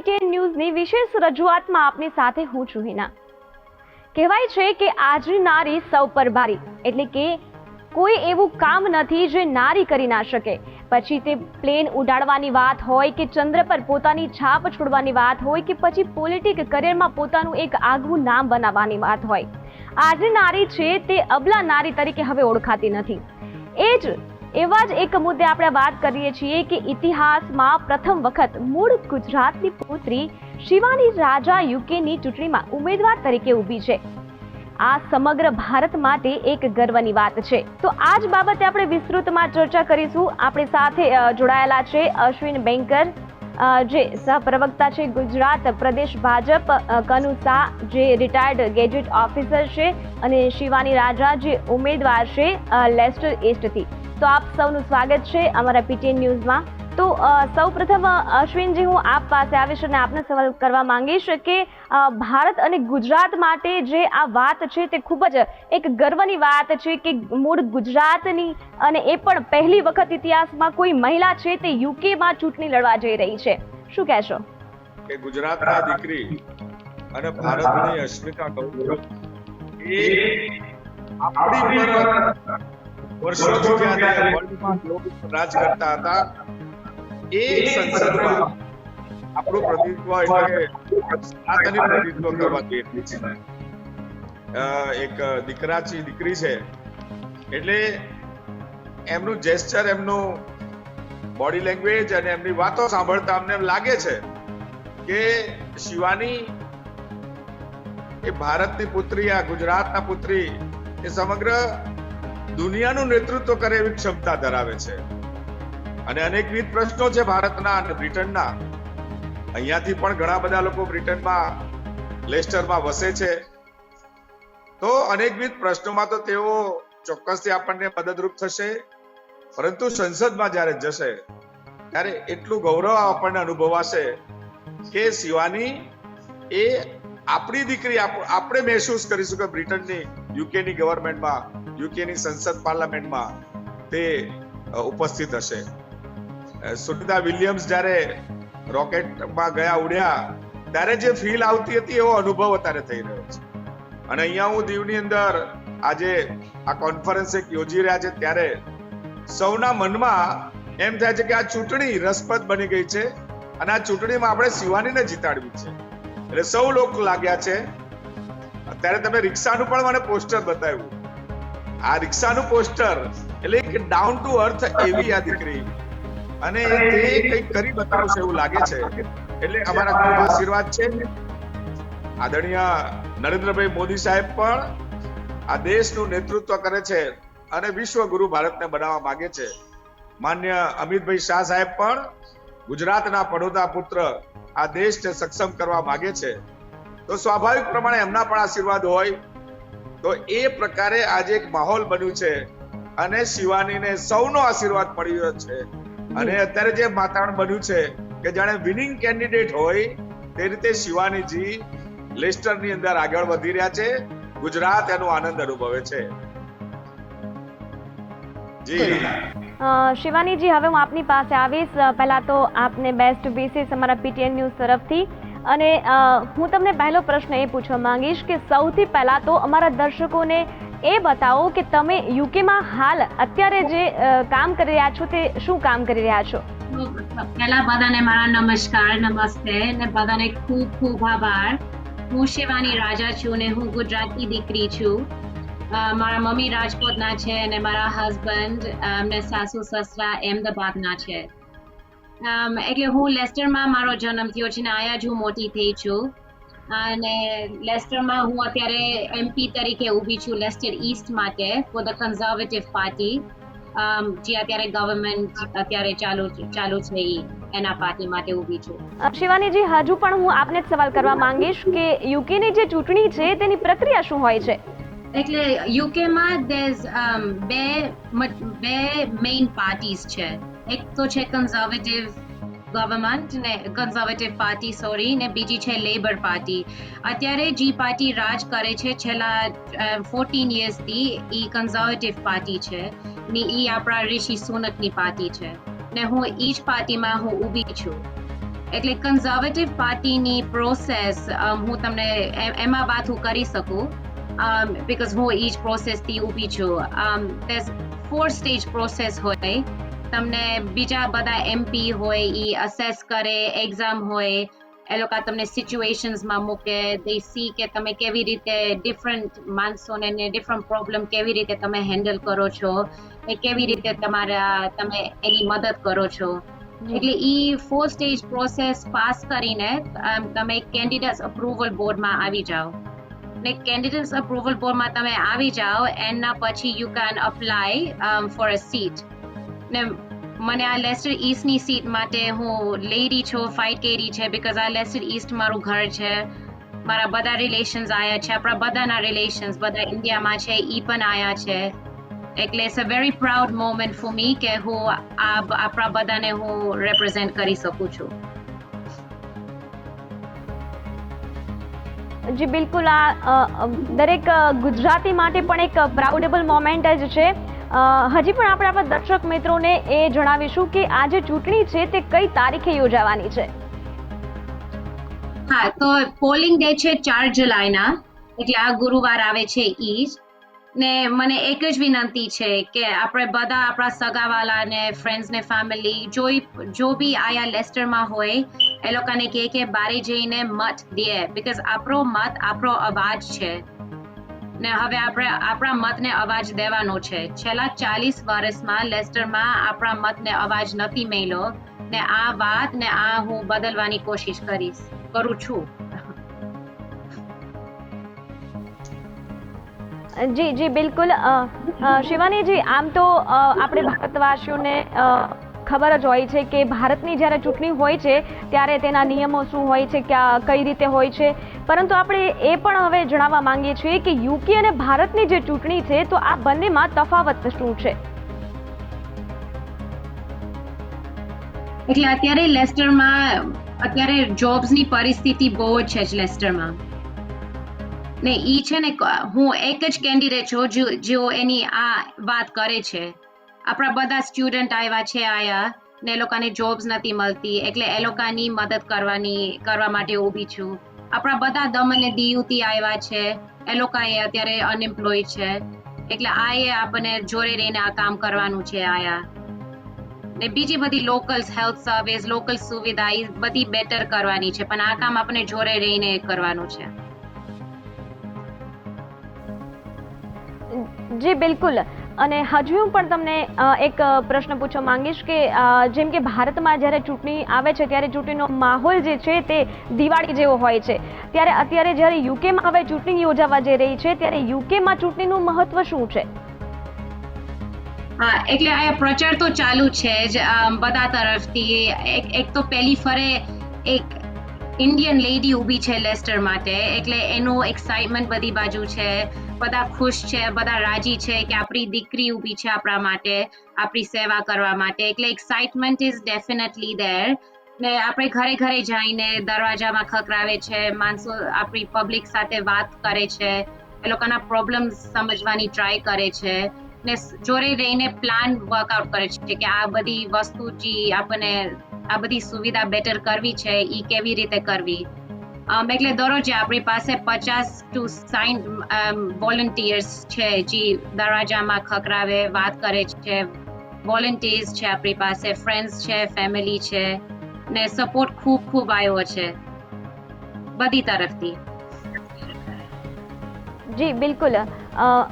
પેટીએન ન્યૂઝની વિશેષ રજૂઆતમાં આપની સાથે હું છું હિના. કહેવાય છે કે આજની નારી સૌ પર ભારી, એટલે કે કોઈ એવું કામ નથી જે નારી કરી ના શકે. પછી તે પ્લેન ઉડાડવાની વાત હોય કે ચંદ્ર પર પોતાની છાપ છોડવાની વાત હોય કે પછી પોલિટિક કરિયરમાં પોતાનું એક આગવું નામ બનાવવાની વાત હોય. આજની નારી છે તે અબલા નારી તરીકે હવે ઓળખાતી નથી. એ જ એવા જ એક મુદ્દે આપણે વાત કરીએ છીએ કે ઇતિહાસમાં પ્રથમ વખત મૂળ ગુજરાતની પુત્રી શિવાની રાજા યુકેની ચૂંટણીમાં ઉમેદવાર તરીકે ઊભી છે. આ સમગ્ર ભારત માટે એક ગર્વની વાત છે. તો આ જ બાબતે આપણે વિસ્તૃતમાં ચર્ચા કરીશું. આપણી સાથે જોડાયેલા છે અશ્વિન બેંકર જે સહપ્રવક્તા છે ગુજરાત પ્રદેશ ભાજપ કનુ શાહ જે રિટાયર્ડ ગેજેટ ઓફિસર છે અને શિવાની રાજા જે ઉમેદવાર છે લેસ્ટર ઈસ્ટથી. તો આપ સૌનું સ્વાગત છે અમારા પીટીએન ન્યૂઝમાં. તો સૌ સૌપ્રથમ અ, અશ્વિનજી હું આપ પાસે આવીશ અને આપને સવાલ કરવા માંગીશ કે ભારત અને ગુજરાત માટે જે આ વાત છે તે ખૂબ જ એક ગર્વની વાત છે કે મૂળ ગુજરાતની અને એ પણ પહેલી વખત ઇતિહાસમાં કોઈ મહિલા છે તે યુકેમાં ચૂંટણી લડવા જઈ રહી છે. શું કહેશો? કે ગુજરાતના દીકરી અને ભારતની અસ્મિતા કહું એ વર્ષોથી રાજ કરતા હતા. એ સંસદમાં આપણું પ્રતિનિધિત્વ એટલે સનાતની પ્રતિનિધિત્વ કરવા જઈ રહી છે એક દીકરા છે દીકરી છે. એટલે એમનું જેસ્ચર એમનું બોડી લેંગ્વેજ અને એમની વાતો સાંભળતા અમને એમ લાગે છે કે શિવાની એ ભારતની પુત્રી, આ ગુજરાતના પુત્રી એ સમગ્ર દુનિયાનું નેતૃત્વ કરે એવી ક્ષમતા ધરાવે છે. અને અનેકવિધ પ્રશ્નો છે ભારતના અને બ્રિટનના. અહીંયાથી પણ ઘણા બધા લોકો બ્રિટનમાં, લેસ્ટરમાં વસે છે. તો અનેકવિધ પ્રશ્નોમાં તો તેઓ ચોક્કસથી આપણને મદદરૂપ થશે. પરંતુ સંસદમાં જ્યારે જશે, ત્યારે એટલું ગૌરવ આપણને અનુભવાશે કે શિવાની એ આપણી દીકરી આપ- આપણે મહેસૂસ કરીશું કે બ્રિટનની યુકેની ગવર્મેન્ટમાં, યુકેની સંસદ પાર્લામેન્ટમાં તે ઉપસ્થિત હશે. સુનિતા વિલિયમ્સ જ્યારે રોકેટમાં ગયા ઉડ્યા, ત્યારે જે ફીલ આવતી હતી એવો અનુભવ અત્યારે થઈ રહ્યો છે. અને અહીંયા હું દીવની અંદર આજે આ કોન્ફરન્સ એક યોજી રહ્યા છે, ત્યારે સૌના મનમાં એમ થાય છે કે આ ચૂંટણી રસપ્રદ બની ગઈ છે અને આ ચૂંટણીમાં આપણે શિવાનીને જીતાડવી છે. એટલે સૌ લોકો લાગ્યા છે અત્યારે તમે રિક્ષાનું પણ મને પોસ્ટર બતાવ્યું. આ રિક્ષાનું પોસ્ટર એટલે એક ડાઉન ટુ અર્થ એવી આ દીકરી. અને તે કંઈક કરી બતાવશે એવું લાગે છે. એટલે અમારા આશીર્વાદ છે. આદરણીય નરેન્દ્રભાઈ મોદી સાહેબ પણ આ દેશનું નેતૃત્વ કરે છે અને વિશ્વગુરુ ભારતને બનાવવા માંગે છે. માન્ય અમિતભાઈ શાહ સાહેબ પણ ગુજરાતના પડોદા પુત્ર આ દેશને સક્ષમ કરવા માંગે છે. તો સ્વાભાવિક પ્રમાણે એમના પણ આશીર્વાદ હોય. તો એ પ્રકારે આજે એક માહોલ બન્યું છે અને શિવાનીને સૌનો આશીર્વાદ મળી છે. અને અત્યારે જે વાતાવરણ બન્યું છે કે જાણે વિનિંગ કેન્ડિડેટ હોય, તે રીતે શિવાનીજી લેસ્ટરની અંદર આગળ વધી રહ્યા છે. ગુજરાત એનો આનંદ અનુભવે છે. જી. શિવાનીજી, હવે હું આપની પાસે આવીશ. પહેલા તો આપને બેસ્ટ વિશેષ અમારા પીટીએન ન્યૂઝ તરફથી. અને હું તમને પહેલો પ્રશ્ન એ પૂછવા માંગીશ કે સૌથી પહેલાં તો અમારા દર્શકોને એ બતાવો કે તમે યુકેમાં હાલ અત્યારે જે કામ કરી રહ્યા છો તે શું કામ કરી રહ્યા છો? પહેલા બધાને મારા નમસ્કાર, નમસ્તે ને બધાને ખૂબ ખૂબ આભાર. હું શિવાની રાજા છું ને હું ગુજરાતની દીકરી છું. મારા મમ્મી રાજકોટના છે અને મારા હસબન્ડ ને સાસુ, સસરા અમદાવાદના છે. એટલે હું લેસ્ટરમાં મારો જન્મ થયો છે ને આયા જ હું મોટી થઈ છું. અને લેસ્ટરમાં હું અત્યારે એમપી તરીકે ઊભી છું લેસ્ટર ઈસ્ટ માટે ફોર ધ કન્ઝર્વેટિવ પાર્ટી જે અત્યારે ગવર્મેન્ટ અત્યારે ચાલુ ચાલુ છે એ એના પાર્ટી માટે ઊભી છું. શિવાનીજી હજુ પણ હું આપને જ સવાલ કરવા માંગીશ કે યુકેની જે ચૂંટણી છે તેની પ્રક્રિયા શું હોય છે? એટલે યુકેમાં દેઝ બે બે મેઇન પાર્ટીઝ છે. એક તો છે કન્ઝર્વેટિવ ગવર્મેન્ટ ને કન્ઝર્વેટિવ પાર્ટી સોરી ને બીજી છે લેબર પાર્ટી અત્યારે જે પાર્ટી રાજ કરે છે, છેલ્લા ફોર્ટીન યર્સથી એ કન્ઝર્વેટિવ પાર્ટી છે. ને એ આપણા ઋષિ સુનકની પાર્ટી છે. ને હું એ જ પાર્ટીમાં હું ઊભી છું. એટલે કન્ઝર્વેટિવ પાર્ટીની પ્રોસેસ હું તમને એમાં વાત હું કરી શકું બિકોઝ હું એ જ પ્રોસેસથી ઊભી છું. ફોર સ્ટેજ પ્રોસેસ હોય. તમને બીજા બધા એમપી હોય એ અસેસ કરે એક્ઝામ હોય એ લોકો તમને સિચ્યુએશન્સમાં મૂકે દે સી કે તમે કેવી રીતે ડિફરન્ટ માણસોને ને ડિફરન્ટ પ્રોબ્લેમ કેવી રીતે તમે હેન્ડલ કરો છો એ કેવી રીતે તમારા તમે એની મદદ કરો છો. એટલે એ ફોર સ્ટેજ પ્રોસેસ પાસ કરીને તમે કેન્ડિડેટ્સ અપ્રુવલ બોર્ડમાં આવી જાઓ. ને કેન્ડિડેટ્સ અપ્રુવલ બોર્ડમાં તમે આવી જાઓ એના પછી you can apply for a seat ને મને આ લેસ્ટર ઈસ્ટની સીટ માટે હું લેડી છું ફાઇટ કરી છે બીકોઝ આ લેસ્ટર ઈસ્ટ મારું ઘર છે. મારા બધા રિલેશન્સ આયા છે, આપણા બધાના રિલેશન્સ બધા ઇન્ડિયામાં છે, ઈ પણ આયા છે. એટલે it's a very proud moment for me કે હું આ આપણા બધાને હું રેપ્રેઝેન્ટ કરી શકું છું. જી, બિલકુલ આ દરેક ગુજરાતી માટે પણ એક પ્રાઉડેબલ મોમેન્ટ જ છે. હજી પણ આપણે આપણા દર્શક મિત્રોને એ જણાવીશું કે આ ચૂંટણી છે તે કઈ તારીખે યોજાવાની છે? હા, તો પોલિંગ ડે છે ચાર જુલાઈના, એટલે આ ગુરુવાર આવે છે ઈ ને મને એક જ વિનંતી છે કે આપણે બધા આપણા સગાવાલા ને ફ્રેન્ડ્સ ને ફેમિલી જોઈ, જો બી આયા લેસ્ટરમાં હોય, એ લોકોને કહે કે બારે જઈને મત દે બીકોઝ આપણો મત આપણો અવાજ છે. ને હવે આપણે આપણા મતને અવાજ દેવાનો છે. છેલ્લા ચાલીસ વર્ષમાં લેસ્ટરમાં આપણા મતને અવાજ નથી મળ્યો ને આ વાત ને આ હું બદલવાની કોશિશ કરીશ. કરું છું. જી જી, બિલકુલ. શિવાનીજી, આમ તો આપણે ભારતવાસીઓને ખબર જ હોય છે કે ભારતની જ્યારે ચૂંટણી હોય છે, ત્યારે તેના નિયમો શું હોય છે, ક્યાં, કઈ રીતે હોય છે. પરંતુ આપણે એ પણ હવે જણાવવા માંગીએ છીએ કે યુકે અને ભારતની જે ચૂંટણી છે, તો આ બંનેમાં તફાવત શું છે? એટલે અત્યારે લેસ્ટરમાં, અત્યારે જોબ્સની પરિસ્થિતિ બહુ જ છે જ લેસ્ટરમાં. ને ઈ છે ને હું એક જ કેન્ડિડેટ છું જેઓ એની આ વાત કરે છે. આપણા બધા સ્ટુડન્ટ આવ્યા છે આયા ને લોકોને જોબ્સ નથી મળતી, એટલે એ લોકોની મદદ કરવાની, કરવા માટે ઊભી છું. આપણા બધા દમણ ને દીવથી આવ્યા છે. એ લોકો અત્યારે અનએમ્પ્લોય છે. એટલે આ એ આપણને જોડે રહીને આ કામ કરવાનું છે આયા. ને બીજી બધી લોકલ હેલ્થ સર્વિસ લોકલ સુવિધા એ બધી બેટર કરવાની છે. પણ આ કામ આપણે જોડે રહીને કરવાનું છે. જી, બિલકુલ. અને હજુ હું પણ તમને એક પ્રશ્ન પૂછવા માંગીશ કે જેમ કે ભારતમાં જ્યારે ચૂંટણી આવે છે, ત્યારે ચૂંટણીનો માહોલ જે છે તે દિવાળી જેવો હોય છે. ત્યારે અત્યારે જ્યારે યુકેમાં હવે ચૂંટણી યોજાવા જઈ રહી છે, ત્યારે યુકેમાં ચૂંટણીનું મહત્વ શું છે? હા, એટલે આ પ્રચાર તો ચાલુ છે જ બધા તરફથી. એક તો પહેલી ફરે એક ઇન્ડિયન લેડી ઊભી છે લેસ્ટર માટે. એટલે એનું એક્સાઇટમેન્ટ બધી બાજુ છે. બધા ખુશ છે, બધા રાજી છે કે આપણી દીકરી ઊભી છે આપણા માટે, આપણી સેવા કરવા માટે. એટલે એક્સાઇટમેન્ટ ઇઝ ડેફિનેટલી ધેર ને આપણે ઘરે ઘરે જઈને દરવાજામાં ખકરાવે છે, માણસો આપણી પબ્લિક સાથે વાત કરે છે, એ લોકોના પ્રોબ્લેમ સમજવાની ટ્રાય કરે છે. ને જોડે રહીને પ્લાન વર્કઆઉટ કરે છે કે આ બધી વસ્તુ જે આપણને આ બધી સુવિધા બેટર કરવી છે એ કેવી રીતે કરવી? એટલે દરરોજે આપણી પાસે પચાસ ટુ સાઇન વોલન્ટિયર્સ છે, જે દરવાજામાં ખખડાવે વાત કરે છે. વોલન્ટિયર્સ છે આપણી પાસે ફ્રેન્ડ્સ છે ફેમિલી છે, ને સપોર્ટ ખૂબ ખૂબ આવ્યો છે. બધી તરફથી. જી, બિલકુલ.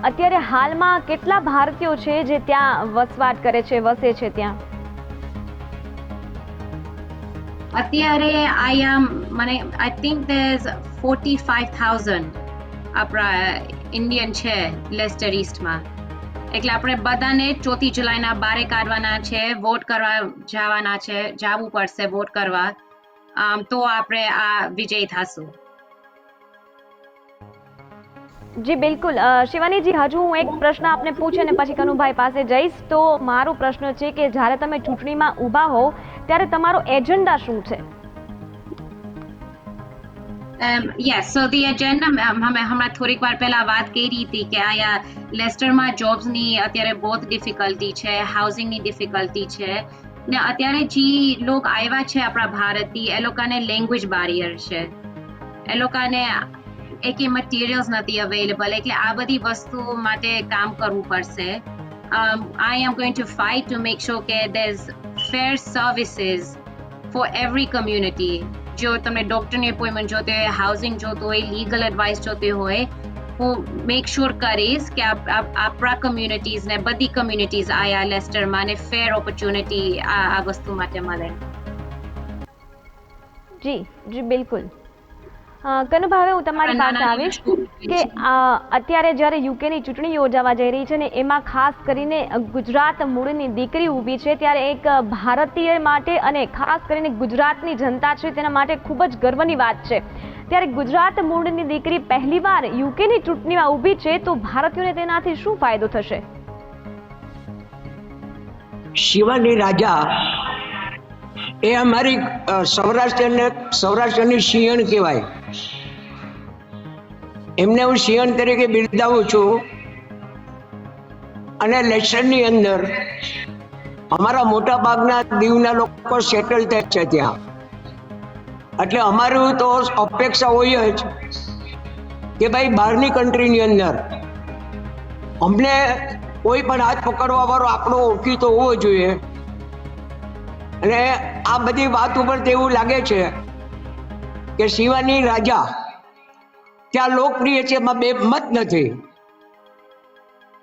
અત્યારે હાલમાં કેટલા ભારતીયો છે જે ત્યાં વસવાટ કરે છે, વસે છે ત્યાં? અત્યારે આઈ એમ મને I think there forty five thousand આપણા ઇન્ડિયન છે લેસ્ટર ઇસ્ટમાં એટલે આપણે બધાને ચોથી જુલાઈના બારે કાઢવાના છે વોટ કરવા જવાના છે, જવું પડશે વોટ કરવા. આમ તો આપણે આ વિજય થશું. જી બિલકુલ. શિવાનીજી હજુ હું એક પ્રશ્ન આપને પૂછે ને પછી કનુભાઈ પાસે જઈશ. તો મારો પ્રશ્ન છે કે જ્યારે તમે ચૂંટણીમાં ઊભા હો ત્યારે તમારો એજન્ડા શું છે? Um, yes, so the agenda um, હમણાં થોડીક વાર પહેલા વાત કરી હતી કે અહીંયા લેસ્ટરમાં જોબ્સની અત્યારે બહુ ડિફિકલ્ટી છે હાઉસિંગની ડિફિકલ્ટી છે. ને અત્યારે જે લોક આવ્યા છે આપણા ભારતથી એ લોકોને લેંગ્વેજ બારિયર છે. એ લોકોને એકે મટીરિયલ્સ નથી અવેલેબલ એટલે આ બધી વસ્તુઓ માટે કામ કરવું પડશે. I am going to fight to make sure કે there fair services for every community જો તમને ડૉક્ટરની એપોઇન્ટમેન્ટ જોતી હોય હાઉસિંગ જોતું હોય લીગલ એડવાઇસ જોતી હોય, હું મેક શ્યોર કરીશ કે આપણા આપ- આપણા કમ્યુનિટીઝને બધી કમ્યુનિટીઝ આયા લેસ્ટરમાં અને ફેર ઓપોર્ચ્યુનિટી આ આ વસ્તુ માટે મળે. જી જી, બિલકુલ. અ, કનુભા હું તમારી પાસે આવીશ કે અત્યારે જ્યારે યુકેની ચૂંટણી યોજાવા જઈ રહી છે ને એમાં ખાસ કરીને ગુજરાત મૂળની દીકરી ઊભી છે ત્યારે એક ભારતીય માટે અને ખાસ કરીને ગુજરાતની જનતા છે તેના માટે ખૂબ જ ગર્વની વાત છે. ત્યારે ગુજરાત મૂળની દીકરી પહેલીવાર યુકેની ચૂંટણીમાં ઊભી છે તો ભારતીયોને તેનાથી શું ફાયદો થશે? શિવાની રાજા એ અમારી સૌરાષ્ટ્રને સૌરાષ્ટ્રની શિયણ કહેવાય. એમને હું સિંહણ તરીકે બિરદાવું છું. અને લેસનની અંદર અમારા મોટા ભાગના દીવના લોકો સેટલ થયા છે ત્યાં. એટલે અમારું તો અપેક્ષા હોય જ કે ભાઈ બહારની કન્ટ્રીની અંદર અમને કોઈ પણ હાથ પકડવા વાળો આપણો ઓળખીતો હોવો જોઈએ. અને આ બધી વાત ઉપર તેવું લાગે છે કે શિવાની રાજા ત્યાં લોકપ્રિય છે એમાં બે મત નથી.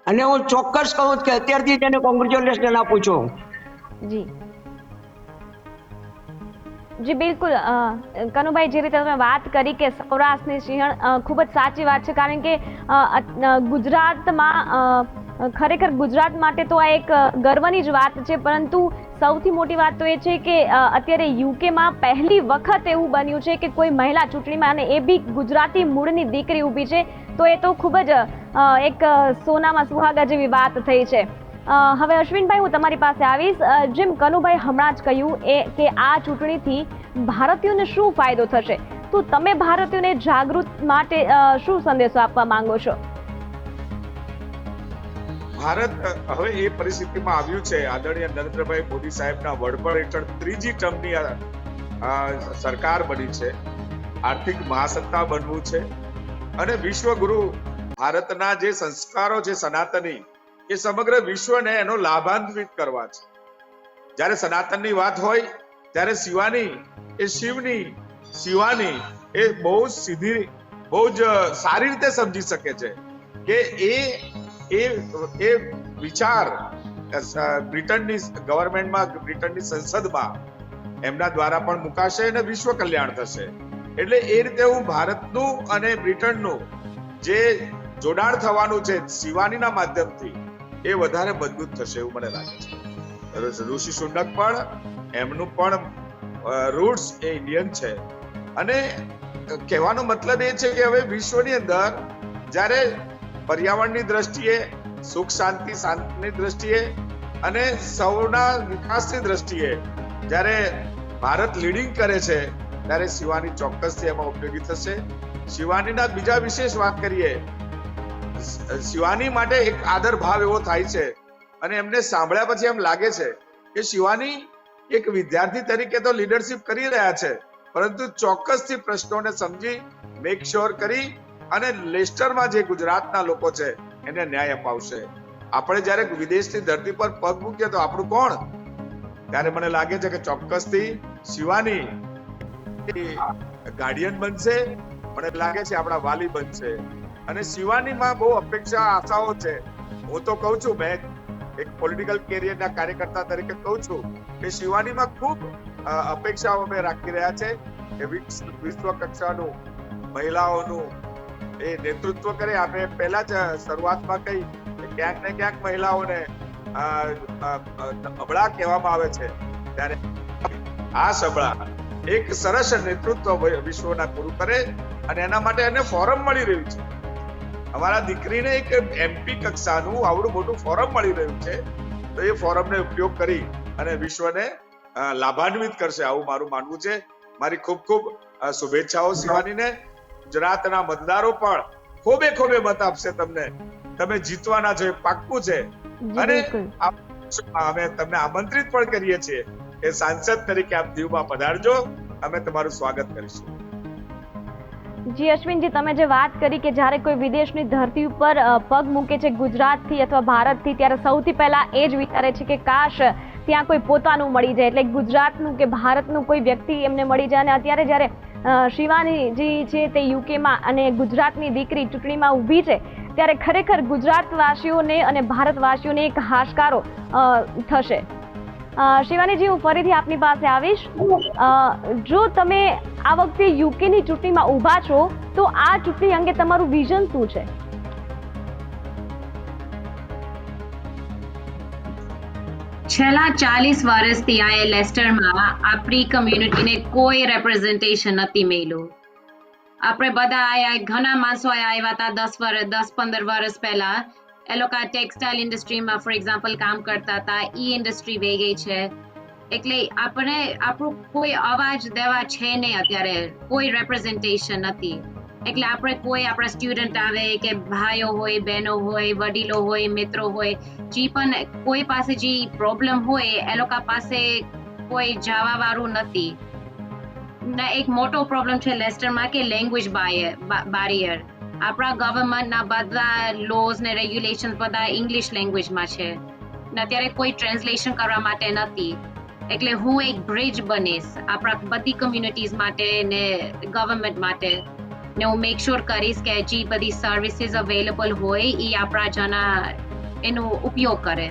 અને હું ચોક્કસ કહું કે અત્યારથી તેને કોંગ્રેચ્યુલેશન આપું છું. જી. જી, બિલકુલ. કનુભાઈ, જે રીતે તમે વાત કરી કે સૌરાષ્ટ્રની સિંહણ ખૂબ જ સાચી વાત છે. કારણ કે ગુજરાતમાં ખરેખર ગુજરાત માટે તો આ એક ગર્વની જ વાત છે, પરંતુ સૌથી મોટી વાત તો એ છે કે અત્યારે યુકેમાં પહેલી વખત એવું બન્યું છે કે કોઈ મહિલા ચૂંટણીમાં અને એ બી ગુજરાતી મૂળની દીકરી ઊભી છે, તો એ તો ખૂબ જ એક સોનામાં સુહાગા જેવી વાત થઈ છે. હવે અશ્વિનભાઈ, હું તમારી પાસે આવીશ. જેમ કનુભાઈ હમણાં જ કહ્યું એ, કે આ ચૂંટણીથી ભારતીયોને શું ફાયદો થશે? તો તમે ભારતીયોને જાગૃત માટે શું સંદેશો આપવા માંગો છો? ભારત, હવે એ પરિસ્થિતિમાં આવ્યું છે. આદરણીય નરેન્દ્રભાઈ મોદી સાહેબના વડપણ હેઠળ ત્રીજી ટર્મની સરકાર બની છે. આર્થિક મહાસત્તા બનવું છે. અને વિશ્વગુરુ ભારતના જે સંસ્કારો છે સનાતની, એ સમગ્ર વિશ્વને એનો લાભાન્વિત કરવા છે. જ્યારે સનાતનની વાત હોય, ત્યારે શિવાની, એ શિવની, શિવાની એ બહુ સીધી, બહુ જ સારી રીતે સમજી શકે છે કે એ એ એ વિચાર બ્રિટનની ગવર્મેન્ટમાં, બ્રિટનની સંસદમાં એમના દ્વારા પણ મુકાશે અને વિશ્વ કલ્યાણ થશે. એટલે એ રીતે હું ભારતનું અને બ્રિટનનું જે જોડાણ થવાનું છે શિવાનીના માધ્યમથી, એ વધારે મજબૂત થશે એવું મને લાગે છે. ઋષિ સુનક પણ, એમનું પણ રૂટ્સ એ ઇન્ડિયન છે. અને કહેવાનો મતલબ એ છે કે હવે વિશ્વની અંદર જ્યારે પર્યાવરણની દ્રષ્ટિએ, સુખ, શાંતિ, શાંતિની દ્રષ્ટિએ અને સૌના વિકાસની દ્રષ્ટિએ જ્યારે ભારત લીડિંગ કરે છે, ત્યારે શિવાની ચોક્કસથી એમાં ઉપયોગી થશે. શિવાનીના બીજા વિશેષ વાત કરીએ, શિવાની માટે એક આદર ભાવ એવો થાય છે અને એમને સાંભળ્યા પછી એમ લાગે છે કે શિવાની એક વિદ્યાર્થી તરીકે તો લીડરશિપ કરી રહ્યા છે, પરંતુ ચોક્કસથી પ્રશ્નોને સમજી મેક શ્યોર કરી અને લેસ્ટરમાં જે ગુજરાતના લોકો છે, એને ન્યાય અપાવશે. આપણે જ્યારે વિદેશની ધરતી પર પગ મૂકીએ તો આપણું કોણ? ત્યારે મને લાગે છે કે ચોક્કસથી શિવાની ગાર્ડિયન બનશે, મને લાગે છે આપણા વાલી બનશે. અને શિવાનીમાં બહુ અપેક્ષા, આશાઓ છે. હું તો કહું છું, મેં એક પોલિટિકલ કેરિયરના કાર્યકર્તા તરીકે કહું છું કે શિવાનીમાં ખૂબ અપેક્ષાઓ અમે રાખી રહ્યા છે કે વિશ્વ કક્ષાનું મહિલાઓનું એ નેતૃત્વ કરે. આપણે પહેલા જ શરૂઆતમાં કહી ક્યાંક ને ક્યાંક મહિલાઓને અબળા કહેવામાં આવે છે. ત્યારે આ સબળા એક સરસ નેતૃત્વ વિશ્વના પૂરું કરે અને એના માટે એને ફોરમ મળી રહ્યું છે. અમારા દીકરીને એક એમપી કક્ષાનું આવડું મોટું ફોરમ મળી રહ્યું છે. તો એ ફોરમને ઉપયોગ કરી અને વિશ્વને લાભાન્વિત કરશે. આવું મારું માનવું છે. મારી ખૂબ ખૂબ શુભેચ્છાઓ શિવાનીને. ગુજરાતના મતદારો પણ ખોબે ખોબે મત આપશે તમને. તમે જીતવાના છો એ પાક્કું છે. અને અમે તમને આમંત્રિત પણ કરીએ છીએ કે સાંસદ તરીકે આપ દીવમાં પધારજો. અમે તમારું સ્વાગત કરીશું. જી અશ્વિનજી તમે જે વાત કરી કે જ્યારે કોઈ વિદેશની ધરતી ઉપર પગ મૂકે છે ગુજરાતથી અથવા ભારતથી ત્યારે સૌથી પહેલા એ જ વિચારે છે કે કાશ ત્યાં કોઈ પોતાનું મળી જાય, એટલે ગુજરાતનું કે ભારતનું કોઈ વ્યક્તિ એમને મળી જાય. અને અત્યારે જ્યારે શિવાનીજી છે તે યુકેમાં અને ગુજરાતની દીકરી ચૂંટણીમાં ઊભી છે, ત્યારે ખરેખર ગુજરાતવાસીઓને અને ભારતવાસીઓને એક હાશકારો થશે. શિવાનીજી, હું ફરીથી આપની પાસે આવીશ. જો તમે આ વખતે યુકેની ચૂંટણીમાં ઊભા છો, તો આ ચૂંટણી અંગે તમારું વિઝન શું છે? છેલ્લા ચાલીસ વર્ષથી આ લેસ્ટરમાં આપણી કમ્યુનિટીને કોઈ રેપ્રેઝન્ટેશન નથી મળ્યું. આપણે બધા આયા, ઘણા માણસો આવ્યા હતા દસ વર્ષ દસ પંદર વર્ષ પહેલા. એ લોકો ટેક્સટાઇલ ઇન્ડસ્ટ્રીમાં ફોર એક્ઝામ્પલ કામ કરતા હતા. ઈ ઇન્ડસ્ટ્રી વહી ગઈ છે. એટલે આપણે, આપણું કોઈ અવાજ દેવા છે નહીં અત્યારે. કોઈ રેપ્રેઝન્ટેશન નથી. એટલે આપણે કોઈ આપણા સ્ટુડન્ટ આવે કે ભાઈઓ હોય, બહેનો હોય, વડીલો હોય, મિત્રો હોય, જે પણ કોઈ પાસે જે પ્રોબ્લેમ હોય, એ લોકો પાસે કોઈ જવા વાળું નથી. ના એક મોટો પ્રોબ્લેમ છે લેસ્ટરમાં કે લેંગ્વેજ બારિયર આપણા ગવર્મેન્ટના બધા લોઝ ને રેગ્યુલેશન બધા ઇંગ્લિશ લેંગ્વેજમાં છે. ને અત્યારે કોઈ ટ્રાન્સલેશન કરવા માટે નથી. એટલે હું એક બ્રિજ બનીશ આપણા બધી કમ્યુનિટીઝ માટે ને ગવર્મેન્ટ માટે. ને હું મેક શ્યોર કરીશ કે જે બધી સર્વિસીસ અવેલેબલ હોય એ આપણા જણા એનો ઉપયોગ કરે.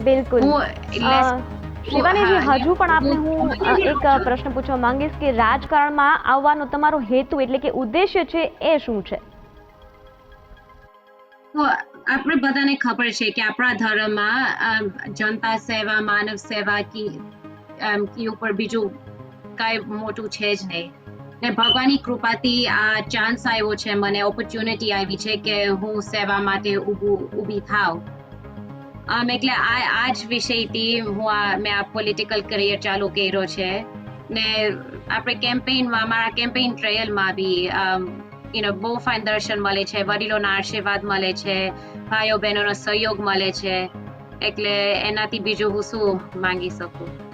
બિલકુલ. શિવાનીજી હજુ પણ આપને હું એક પ્રશ્ન પૂછવા માંગીશ કે રાજકારણમાં આવવાનો તમારો હેતુ એટલે કે ઉદ્દેશ્ય છે એ શું છે? તો આપણે બધાને ખબર છે કે આપણા ધર્મમાં જનતા સેવા માનવ સેવા કી ઉપર બીજું કાંઈ મોટું છે જ નહીં. ને ભગવાનની કૃપાથી આ ચાન્સ આવ્યો છે મને ઓપોર્ચ્યુનિટી આવી છે કે હું સેવા માટે ઊભું ઊભી થાવ. આમ એટલે આ આ જ વિષયથી હું આ મેં આ પોલિટિકલ કરિયર ચાલુ કર્યો છે. ને આપણે કેમ્પેઇનમાં મારા કેમ્પેઇન ટ્રેયલમાં બી અમ, બહુ ફાઇન દર્શન મળે છે વડીલોના આશીર્વાદ મળે છે ભાઈઓ બહેનોનો સહયોગ મળે છે. એટલે એનાથી બીજું હું શું માંગી શકું?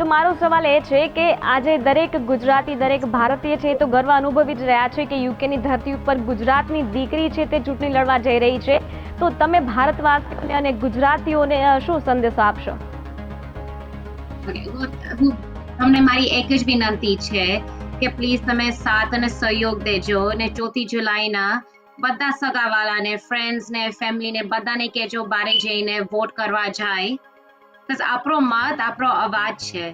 તો મારો સવાલ એ છે કે આજે દરેક ગુજરાતી, દરેક ભારતીય છે તો ગર્વ અનુભવી જ રહ્યા છે કે યુકેની ધરતી ઉપર ગુજરાતની દીકરી છે તે ચૂંટણી લડવા જઈ રહી છે. તો તમે ભારતવાસીઓને અને ગુજરાતીઓને શું સંદેશો આપશો? તમને મારી એક જ વિનંતી છે કે પ્લીઝ તમે સાથ અને સહયોગ દેજો અને ચોથી જુલાઈના બધા સગાવાલાને ફ્રેન્ડ્સને ફેમિલીને બધાને કહેજો, બારે જઈને વોટ કરવા જાય. બસ આપણો મત, આપણો અવાજ છે.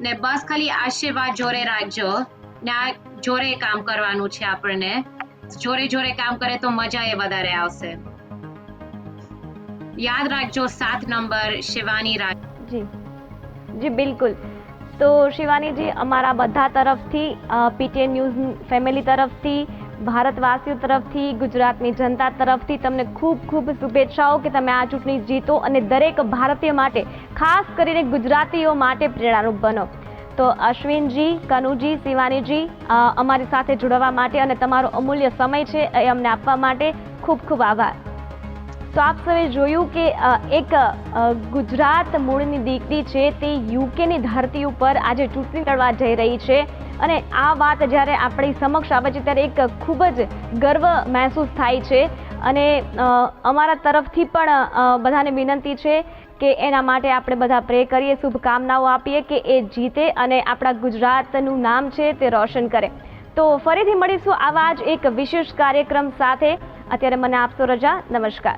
ને બસ ખાલી આશીર્વાદ જોરે રાખજો. ને આ જોરે કામ કરવાનું છે આપણને. જોરે જોરે કામ કરે તો મજા એ વધારે આવશે. યાદ રાખજો સાત નંબર શિવાની રાજ જી. જી, બિલકુલ. તો શિવાનીજી અમારા બધા તરફથી પીટીએ ન્યૂઝ ફેમિલી તરફથી ભારતવાસીઓ તરફથી, ગુજરાતની જનતા તરફથી તમને ખૂબ ખૂબ શુભેચ્છાઓ કે તમે આ ચૂંટણી જીતો અને દરેક ભારતીય માટે, ખાસ કરીને ગુજરાતીઓ માટે પ્રેરણારૂપ બનો. તો અશ્વિનજી, કનુજી, શિવાનીજી અમારી સાથે જોડાવા માટે અને તમારો અમૂલ્ય સમય છે એ અમને આપવા માટે ખૂબ ખૂબ આભાર. તો આપ સૌએ જોયું કે એક ગુજરાત મૂળની દીકરી છે તે યુકેની ધરતી ઉપર આજે ચૂંટણી લડવા જઈ રહી છે. અને આ વાત જ્યારે આપણી સમક્ષ આવે છે, ત્યારે એક ખૂબ જ ગર્વ મહેસૂસ થાય છે. અને અમારા તરફથી પણ બધાને વિનંતી છે કે એના માટે આપણે બધા પ્રે કરીએ, શુભકામનાઓ આપીએ કે એ જીતે અને આપણા ગુજરાતનું નામ છે તે રોશન કરે. તો ફરીથી મળીશું આવા જ એક વિશેષ કાર્યક્રમ સાથે. અત્યારે મને આપશો રજા. નમસ્કાર.